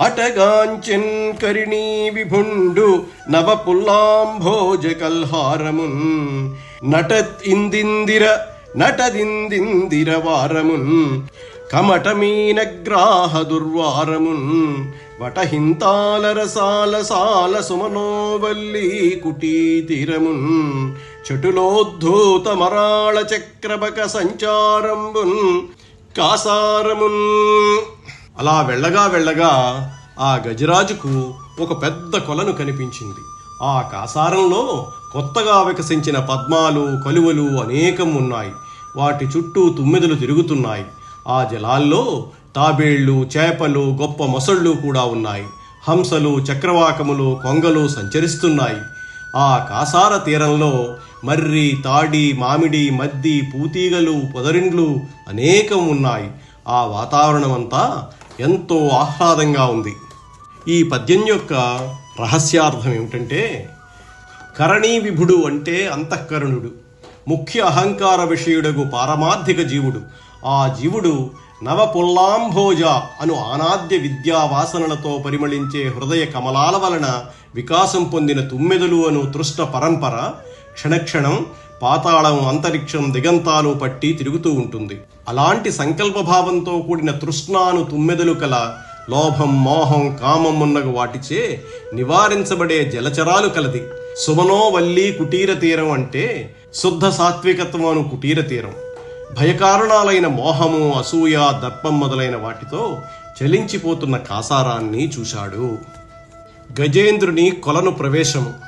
అటగాంచెన్ కరిణీ విభుండు నవపుల్లాంభోజకల్హారమున్. నటత్ ఇందిందిర నటదిందిందిర వారమున్. కమటమీనగ్రాహ దుర్వారమున్ వటహింతాలరసాల సాల సుమనోవల్లి కుటీతీరమున్ చటులోద్ధూత మరాళ చక్రబక సంచారంబున్ కాసారమున్ అలా వెళ్ళగా వెళ్ళగా ఆ గజరాజుకు ఒక పెద్ద కొలను కనిపించింది. ఆ కాసారంలో కొత్తగా వికసించిన పద్మాలు కలువలు అనేకం ఉన్నాయి. వాటి చుట్టూ తుమ్మెదలు తిరుగుతున్నాయి. ఆ జలాల్లో తాబేళ్ళు చేపలు గొప్ప మొసళ్ళు కూడా ఉన్నాయి. హంసలు చక్రవాకములు కొంగలు సంచరిస్తున్నాయి. ఆ కాసార తీరంలో మర్రి తాడి మామిడి మద్ది పూతీగలు పొదరిండ్లు అనేకం ఉన్నాయి. ఆ వాతావరణం అంతా ఎంతో ఆహ్లాదంగా ఉంది. ఈ పద్యం యొక్క రహస్యార్థం ఏమిటంటే కరణీ విభుడు అంటే అంతఃకరణుడు ముఖ్య అహంకార విషయుడగు పారమార్థిక జీవుడు. ఆ జీవుడు నవపుల్లాంభోజ అను ఆనాద్య విద్యా వాసనలతో పరిమళించే హృదయ కమలాల వలన వికాసం పొందిన తుమ్మెదలు అను తృష్ణ పరంపర క్షణక్షణం పాతాళం అంతరిక్షం దిగంతాలు పట్టి తిరుగుతూ ఉంటుంది. అలాంటి సంకల్పభావంతో కూడిన తృష్ణాను తుమ్మెదలు కల లోభం మోహం కామం ఉన్నగు వాటిచే నివారించబడే జలచరాలు కలది. సుమనోవల్లి కుటీర తీరం అంటే శుద్ధ సాత్వికత్వం అను కుటీర తీరం. భయకారణాలైన మోహము అసూయ దర్పం మొదలైన వాటితో చలించిపోతున్న కాసారాన్ని చూశాడు. గజేంద్రుని కొలను ప్రవేశము.